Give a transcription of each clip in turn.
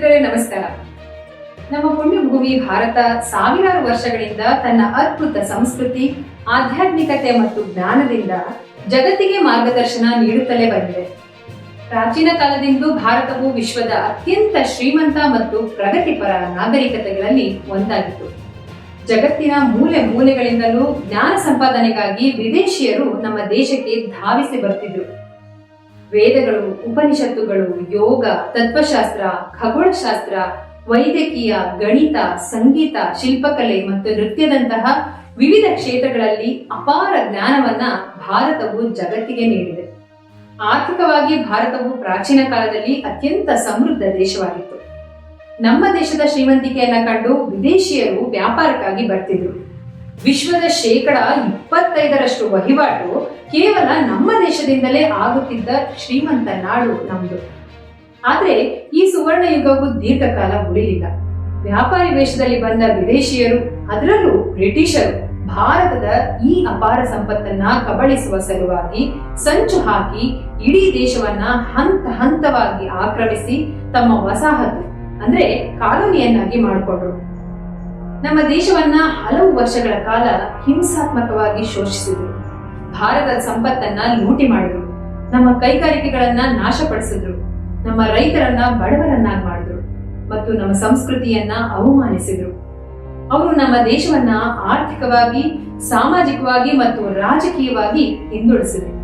ಮಿತ್ರರೇ ನಮಸ್ಕಾರ. ನಮ್ಮ ಪುಣ್ಯಭೂಮಿ ಭಾರತ ಸಾವಿರಾರು ವರ್ಷಗಳಿಂದ ತನ್ನ ಅದ್ಭುತ ಸಂಸ್ಕೃತಿ, ಆಧ್ಯಾತ್ಮಿಕತೆ ಮತ್ತು ಜ್ಞಾನದಿಂದ ಜಗತ್ತಿಗೆ ಮಾರ್ಗದರ್ಶನ ನೀಡುತ್ತಲೇ ಬಂದಿದೆ. ಪ್ರಾಚೀನ ಕಾಲದಿಂದಲೂ ಭಾರತವು ವಿಶ್ವದ ಅತ್ಯಂತ ಶ್ರೀಮಂತ ಮತ್ತು ಪ್ರಗತಿಪರ ನಾಗರಿಕತೆಗಳಲ್ಲಿ ಒಂದಾಗಿತ್ತು. ಜಗತ್ತಿನ ಮೂಲೆ ಮೂಲೆಗಳಿಂದಲೂ ಜ್ಞಾನ ಸಂಪಾದನೆಗಾಗಿ ವಿದೇಶಿಯರು ನಮ್ಮ ದೇಶಕ್ಕೆ ಧಾವಿಸಿ ಬರ್ತಿದ್ರು. ವೇದಗಳು, ಉಪನಿಷತ್ತುಗಳು, ಯೋಗ, ತತ್ವಶಾಸ್ತ್ರ, ಖಗೋಳಶಾಸ್ತ್ರ, ವೈದ್ಯಕೀಯ, ಗಣಿತ, ಸಂಗೀತ, ಶಿಲ್ಪಕಲೆ ಮತ್ತು ನೃತ್ಯದಂತಹ ವಿವಿಧ ಕ್ಷೇತ್ರಗಳಲ್ಲಿ ಅಪಾರ ಜ್ಞಾನವನ್ನ ಭಾರತವು ಜಗತ್ತಿಗೆ ನೀಡಿದೆ. ಆರ್ಥಿಕವಾಗಿ ಭಾರತವು ಪ್ರಾಚೀನ ಕಾಲದಲ್ಲಿ ಅತ್ಯಂತ ಸಮೃದ್ಧ ದೇಶವಾಗಿತ್ತು. ನಮ್ಮ ದೇಶದ ಶ್ರೀಮಂತಿಕೆಯನ್ನ ಕಂಡು ವಿದೇಶಿಯರು ವ್ಯಾಪಾರಕ್ಕಾಗಿ ಬರ್ತಿದ್ರು. ವಿಶ್ವದ ಶೇಕಡ ಇಪ್ಪತ್ತೈದರಷ್ಟು ವಹಿವಾಟು ಕೇವಲ ನಮ್ಮ ದೇಶದಿಂದಲೇ ಆಗುತ್ತಿದ್ದ ಶ್ರೀಮಂತ ನಾಡು ನಮ್ದು. ಆದ್ರೆ ಈ ಸುವರ್ಣ ಯುಗವು ದೀರ್ಘಕಾಲ ಉಳಿಲಿಲ್ಲ. ವ್ಯಾಪಾರಿ ವೇಷದಲ್ಲಿ ಬಂದ ವಿದೇಶಿಯರು, ಅದರಲ್ಲೂ ಬ್ರಿಟಿಷರು, ಭಾರತದ ಈ ಅಪಾರ ಸಂಪತ್ತನ್ನ ಕಬಳಿಸುವ ಸಲುವಾಗಿ ಸಂಚು ಹಾಕಿ ಇಡೀ ದೇಶವನ್ನ ಹಂತ ಹಂತವಾಗಿ ಆಕ್ರಮಿಸಿ ತಮ್ಮ ವಸಾಹತು, ಅಂದ್ರೆ ಕಾಲೋನಿಯನ್ನಾಗಿ ಮಾಡಿಕೊಂಡ್ರು. ನಮ್ಮ ದೇಶವನ್ನ ಹಲವು ವರ್ಷಗಳ ಕಾಲ ಹಿಂಸಾತ್ಮಕವಾಗಿ ಶೋಷಿಸಿದ್ರು. ಭಾರತದ ಸಂಪತ್ತನ್ನ ಲೂಟಿ ಮಾಡಿದ್ರು. ನಮ್ಮ ಕೈಗಾರಿಕೆಗಳನ್ನ ನಾಶಪಡಿಸಿದ್ರು. ನಮ್ಮ ರೈತರನ್ನ ಬಡವರನ್ನಾಗಿ ಮಾಡಿದ್ರು. ಮತ್ತು ನಮ್ಮ ಸಂಸ್ಕೃತಿಯನ್ನ ಅವಮಾನಿಸಿದ್ರು. ಅವರು ನಮ್ಮ ದೇಶವನ್ನ ಆರ್ಥಿಕವಾಗಿ, ಸಾಮಾಜಿಕವಾಗಿ ಮತ್ತು ರಾಜಕೀಯವಾಗಿ ಹಿಂದುಳಿಸಿದ್ರು.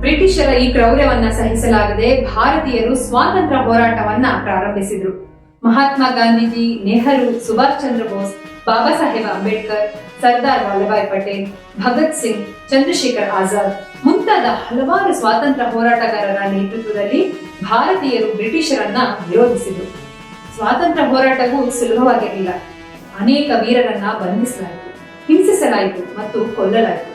ಬ್ರಿಟಿಷರ ಈ ಕ್ರೌರ್ಯವನ್ನ ಸಹಿಸಲಾಗದೆ ಭಾರತೀಯರು ಸ್ವಾತಂತ್ರ್ಯ ಹೋರಾಟವನ್ನ ಪ್ರಾರಂಭಿಸಿದ್ರು. ಮಹಾತ್ಮ ಗಾಂಧೀಜಿ, ನೆಹರು, ಸುಭಾಷ್ ಚಂದ್ರ ಬೋಸ್, ಬಾಬಾ ಸಾಹೇಬ್ ಅಂಬೇಡ್ಕರ್, ಸರ್ದಾರ್ ವಲ್ಲಭಾಯ್ ಪಟೇಲ್, ಭಗತ್ ಸಿಂಗ್, ಚಂದ್ರಶೇಖರ್ ಆಜಾದ್ ಮುಂತಾದ ಹಲವಾರು ಸ್ವಾತಂತ್ರ್ಯ ಹೋರಾಟಗಾರರ ನೇತೃತ್ವದಲ್ಲಿ ಭಾರತೀಯರು ಬ್ರಿಟಿಷರನ್ನ ವಿರೋಧಿಸಿದರು. ಸ್ವಾತಂತ್ರ್ಯ ಹೋರಾಟವು ಸುಲಭವಾಗಿರಲಿಲ್ಲ. ಅನೇಕ ವೀರರನ್ನ ಬಂಧಿಸಲಾಯಿತು, ಹಿಂಸಿಸಲಾಯಿತು ಮತ್ತು ಕೊಲ್ಲಲಾಯಿತು.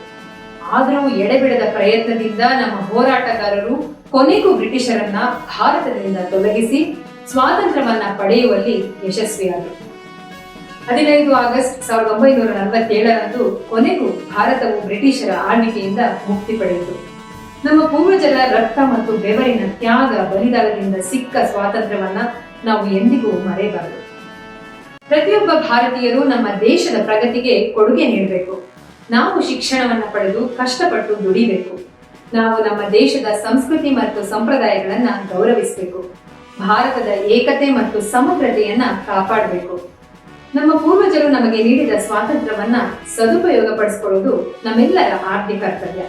ಆದರೂ ಎಡೆಬಿಡದ ಪ್ರಯತ್ನದಿಂದ ನಮ್ಮ ಹೋರಾಟಗಾರರು ಕೊನೆಗೂ ಬ್ರಿಟಿಷರನ್ನ ಭಾರತದಿಂದ ತೊಲಗಿಸಿ ಸ್ವಾತಂತ್ರ್ಯವನ್ನ ಪಡೆಯುವಲ್ಲಿ ಯಶಸ್ವಿಯಾದರು. ಹದಿನೈದು ಆಗಸ್ಟ್ ಸಾವಿರದ ಒಂಬೈನೂರ ನಲವತ್ತೇಳರಂದು ಕೊನೆಗೂ ಭಾರತವು ಬ್ರಿಟಿಷರ ಆಳ್ವಿಕೆಯಿಂದ ಮುಕ್ತಿ ಪಡೆಯಿತು. ನಮ್ಮ ಪೂರ್ವಜರ ರಕ್ತ ಮತ್ತು ಬೆವರಿನ ತ್ಯಾಗ ಬಲಿದಾನದಿಂದ ಸಿಕ್ಕ ಸ್ವಾತಂತ್ರ್ಯವನ್ನ ನಾವು ಎಂದಿಗೂ ಮರೆಯಬಾರದು. ಪ್ರತಿಯೊಬ್ಬ ಭಾರತೀಯರು ನಮ್ಮ ದೇಶದ ಪ್ರಗತಿಗೆ ಕೊಡುಗೆ ನೀಡಬೇಕು. ನಾವು ಶಿಕ್ಷಣವನ್ನ ಪಡೆದು ಕಷ್ಟಪಟ್ಟು ದುಡಿಬೇಕು. ನಾವು ನಮ್ಮ ದೇಶದ ಸಂಸ್ಕೃತಿ ಮತ್ತು ಸಂಪ್ರದಾಯಗಳನ್ನ ಗೌರವಿಸಬೇಕು. ಭಾರತದ ಏಕತೆ ಮತ್ತು ಸಮಗ್ರತೆಯನ್ನ ಕಾಪಾಡಬೇಕು. ನಮ್ಮ ಪೂರ್ವಜರು ನಮಗೆ ನೀಡಿದ ಸ್ವಾತಂತ್ರ್ಯವನ್ನ ಸದುಪಯೋಗ ಪಡಿಸಿಕೊಳ್ಳುವುದು ನಮ್ಮೆಲ್ಲರ ಆರ್ಥಿಕ ಕರ್ತವ್ಯ.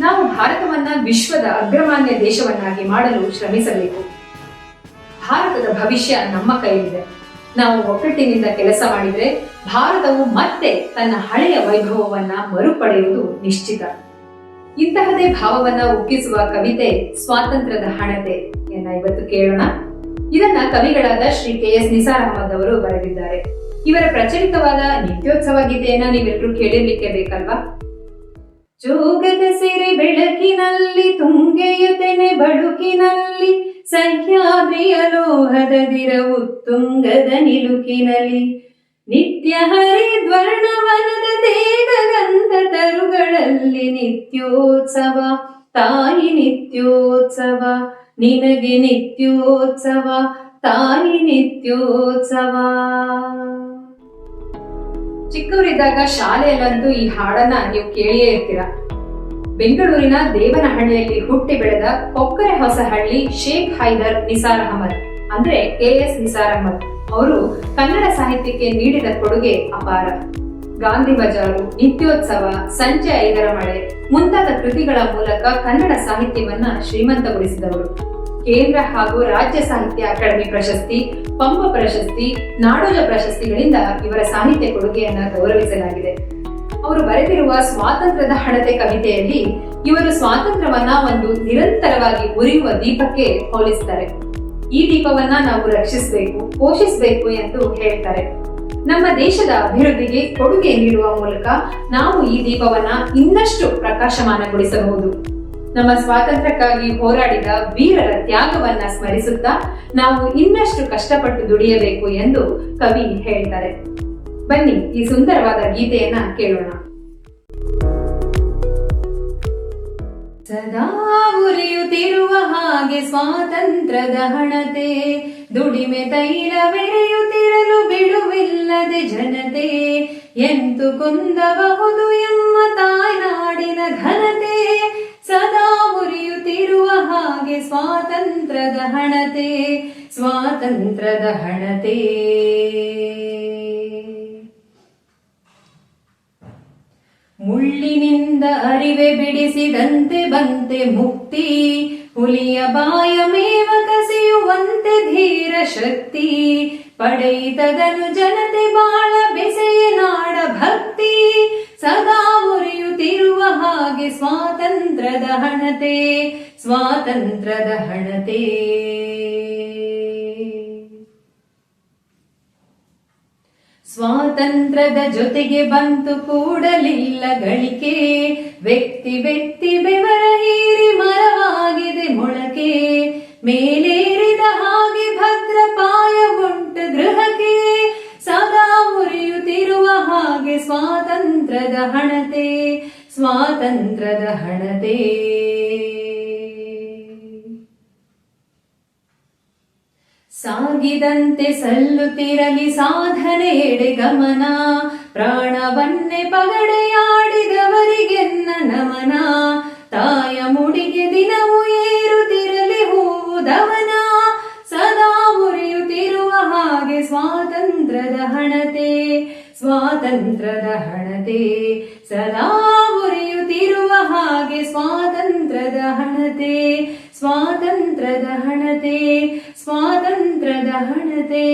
ನಾವು ಭಾರತವನ್ನ ವಿಶ್ವದ ಅಗ್ರಮಾನ್ಯ ದೇಶವನ್ನಾಗಿ ಮಾಡಲು ಶ್ರಮಿಸಬೇಕು. ಭಾರತದ ಭವಿಷ್ಯ ನಮ್ಮ ಕೈಲಿದೆ ನಾವು ಒಕ್ಕಟ್ಟಿನಿಂದ ಕೆಲಸ ಮಾಡಿದರೆ ಭಾರತವು ಮತ್ತೆ ತನ್ನ ಹಳೆಯ ವೈಭವವನ್ನ ಮರುಪಡೆಯುವುದು ನಿಶ್ಚಿತ. ಇಂತಹದೇ ಭಾವವನ್ನ ಉಕ್ಕಿಸುವ ಕವಿತೆ ಸ್ವಾತಂತ್ರ್ಯದ ಹಣತೆ ಎನ್ನ ಇವತ್ತು ಕೇಳೋಣ. ಇದನ್ನ ಕವಿಗಳಾದ ಶ್ರೀ ಕೆ ಎಸ್ ನಿಸಾರ್ ಅಹಮದ್ ಅವರು ಬರೆದಿದ್ದಾರೆ. ಇವರ ಪ್ರಚಲಿತವಾದ ನಿತ್ಯೋತ್ಸವ ಗೀತೆಯನ್ನ ನೀವೆಲ್ಲರೂ ಕೇಳಿರ್ಲಿಕ್ಕೆ ಬೇಕಲ್ವಾ? ಜೋಗದ ಸಿರಿ ಬೆಳಕಿನಲ್ಲಿ, ತುಂಗೆಯ ತೆನೆ ಬಳುಕಿನಲ್ಲಿ, ಸಹ್ಯಾದ್ರಿಯ ಲೋಹದ ದಿರವು ತುಂಗದ ನಿಲುಕಿನಲ್ಲಿ, ನಿತ್ಯ ಹರಿದ್ವರ್ಣವನದ ತೇಗಗಂಧ ತರುಗಳಲ್ಲಿ ನಿತ್ಯೋತ್ಸವ, ತಾಯಿ ನಿತ್ಯೋತ್ಸವ, ನಿನಗೆ ನಿತ್ಯೋತ್ಸವ, ತಾಯಿ ನಿತ್ಯೋತ್ಸವ. ಚಿಕ್ಕವರಿದ್ದಾಗ ಶಾಲೆಯಲ್ಲಂತೂ ಈ ಹಾಡನ್ನ ನೀವು ಕೇಳಿಯೇ ಇರ್ತೀರ. ಬೆಂಗಳೂರಿನ ದೇವನಹಳ್ಳಿಯಲ್ಲಿ ಹುಟ್ಟಿ ಬೆಳೆದ ಕೊಕ್ಕರೆ ಹೊಸಹಳ್ಳಿ ಶೇಖ್ ಹೈದರ್ ನಿಸಾರ್ ಅಹಮದ್, ಅಂದ್ರೆ ಕೆ ಎಸ್ ನಿಸಾರ್ ಅಹಮದ್. ಅವರು ಕನ್ನಡ ಸಾಹಿತ್ಯಕ್ಕೆ ನೀಡಿದ ಕೊಡುಗೆ ಅಪಾರ. ಗಾಂಧಿ ಬಜಾರು, ನಿತ್ಯೋತ್ಸವ, ಸಂಜೆ ಐದರ ಮಳೆ ಮುಂತಾದ ಕೃತಿಗಳ ಮೂಲಕ ಕನ್ನಡ ಸಾಹಿತ್ಯವನ್ನ ಶ್ರೀಮಂತಗೊಳಿಸಿದವರು. ಕೇಂದ್ರ ಹಾಗೂ ರಾಜ್ಯ ಸಾಹಿತ್ಯ ಅಕಾಡೆಮಿ ಪ್ರಶಸ್ತಿ, ಪಂಪ ಪ್ರಶಸ್ತಿ, ನಾಡೋಜ ಪ್ರಶಸ್ತಿಗಳಿಂದ ಇವರ ಸಾಹಿತ್ಯ ಕೊಡುಗೆಯನ್ನ ಗೌರವಿಸಲಾಗಿದೆ. ಅವರು ಬರೆದಿರುವ ಸ್ವಾತಂತ್ರ್ಯದ ಹಣತೆ ಕವಿತೆಯಲ್ಲಿ ಇವರು ಸ್ವಾತಂತ್ರ್ಯವನ್ನ ಒಂದು ನಿರಂತರವಾಗಿ ಉರಿಯುವ ದೀಪಕ್ಕೆ ಹೋಲಿಸ್ತಾರೆ. ಈ ದೀಪವನ್ನ ನಾವು ರಕ್ಷಿಸಬೇಕು, ಪೋಷಿಸಬೇಕು ಎಂದು ಹೇಳ್ತಾರೆ. ನಮ್ಮ ದೇಶದ ಅಭಿವೃದ್ಧಿಗೆ ಕೊಡುಗೆ ನೀಡುವ ಮೂಲಕ ನಾವು ಈ ದೀಪವನ್ನ ಇನ್ನಷ್ಟು ಪ್ರಕಾಶಮಾನಗೊಳಿಸಬಹುದು. ನಮ್ಮ ಸ್ವಾತಂತ್ರ್ಯಕ್ಕಾಗಿ ಹೋರಾಡಿದ ವೀರರ ತ್ಯಾಗವನ್ನ ಸ್ಮರಿಸುತ್ತಾ ನಾವು ಇನ್ನಷ್ಟು ಕಷ್ಟಪಟ್ಟು ದುಡಿಯಬೇಕು ಎಂದು ಕವಿ ಹೇಳ್ತಾರೆ. ಬನ್ನಿ ಈ ಸುಂದರವಾದ ಗೀತೆಯನ್ನ ಕೇಳೋಣ. ಸದಾ ಉರಿಯುತ್ತಿರುವ ಹಾಗೆ ಸ್ವಾತಂತ್ರ್ಯದ ಹಣತೆ, ದುಡಿಮೆ ತೈಲವೆರೆಯುತ್ತಿರಲು ಬಿಡುವಿಲ್ಲದೆ ಜನತೆ, ಎಂತು ಕುಂದಬಹುದು ಎಂಬ ತಾಯ್ನಾಡಿನ ಘನತೆ? ಸದಾ ಉರಿಯುತ್ತಿರುವ ಹಾಗೆ ಸ್ವಾತಂತ್ರ್ಯದ ಹಣತೆ ಸ್ವಾತಂತ್ರ್ಯದ ಹಣತೆ. ಮುಳ್ಳಿನಿಂದ ಅರಿವೆ ಬಿಡಿಸಿದಂತೆ ಬಂತೆ ಮುಕ್ತಿ ಹುಲಿಯ ಬಾಯ ಮೇವ ಕಸಿಯುವಂತೆ ಧೀರ ಶಕ್ತಿ, ಪಡೆಯಿತದನು ಜನತೆ ಬಾಳ ಬೆಸೆಯ ನಾಡ ಭಕ್ತಿ. ಸದಾ ಮುರಿಯುತ್ತಿರುವ ಹಾಗೆ ಸ್ವಾತಂತ್ರ್ಯದ ಹಣತೆ ಸ್ವಾತಂತ್ರ್ಯದ ಹಣತೆ. ಸ್ವಾತಂತ್ರ್ಯದ ಜೊತೆಗೆ ಬಂತು ಕೂಡಲಿಲ್ಲ ಗಳಿಕೆ, ವ್ಯಕ್ತಿ ವ್ಯಕ್ತಿ ಬೆವರ ಮೊಳಕೆ ಮೇಲೇರಿದ ಹಾಗೆ ಭದ್ರಪಾಯ ಉಂಟು ಗೃಹಕ್ಕೆ. ಸದಾ ಮುರಿಯುತ್ತಿರುವ ಹಾಗೆ ಸ್ವಾತಂತ್ರ್ಯದ ಹಣತೆ ಸ್ವಾತಂತ್ರ್ಯದ ಹಣತೆ. ಸಾಗಿದಂತೆ ಸಲ್ಲುತ್ತಿರಲಿ ಸಾಧನೆ ಎಡೆ ಗಮನ, ಪ್ರಾಣವನ್ನೇ ಪಗಡೆಯಾಡಿದವರಿಗೆನ್ನ ನಮನ. ತಾಯ ಮುಡಿಗೆ ದಿನವೂ ಏರುತ್ತಿರಲಿ ಹೂವುದವನ ಸದಾ ಉರಿಯುತ್ತಿರುವ ಹಾಗೆ ಸ್ವಾತಂತ್ರ್ಯದ ಹಣತೆ ಸ್ವಾತಂತ್ರ್ಯದ ಹಣತೆ. ಸದಾ ಉರಿಯುತ್ತಿರುವ ಹಾಗೆ ಸ್ವಾತಂತ್ರ್ಯದ ಹಣತೆ ಸ್ವಾತಂತ್ರ್ಯದ ಹಣತೆ ಸ್ವಾತಂತ್ರ್ಯದ ಹಣತೆ.